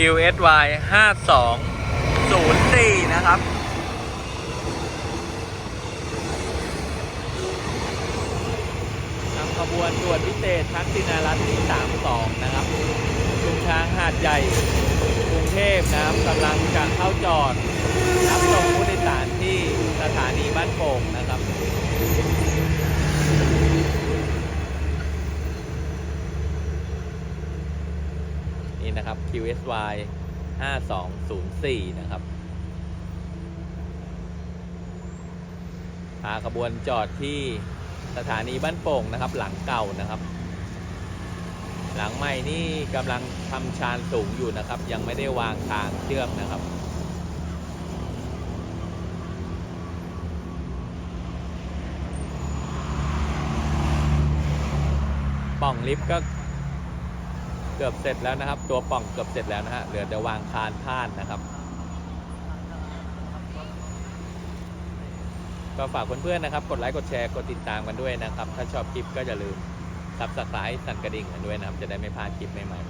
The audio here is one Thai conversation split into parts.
QSY 5204 นะครับนำขบวนด่วนพิเศษทักษิณารัตน์ที่ 32 นะครับชุมช้างหาดใหญ่ กรุงเทพนะครับกำลังจะเข้าจอดรับส่งผู้โดยสารที่สถานีบ้านโป่งนะครับ นี่นะครับ QSY 5204 นะครับพาขบวนจอดที่สถานีบ้านโป่งนะครับ หลังเก่านะครับ หลังใหม่นี่กำลังทำชานสูงอยู่นะครับ ยังไม่ได้วางทางเชื่อมนะครับป่องลิฟต์ก็ เกือบเสร็จแล้วนะครับ ตัวป่องเกือบเสร็จแล้วนะฮะเหลือแต่วางคานท่านนะครับ ก็ฝากเพื่อนๆนะครับ กดไลค์กดแชร์กดติดตามกันด้วยนะครับ ถ้าชอบคลิปก็อย่าลืมซับสไครต์สั่นกระดิ่งกันด้วยนะครับ จะได้ไม่พลาดคลิปใหม่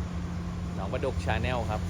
ๆน้องประดุกชาแนลครับ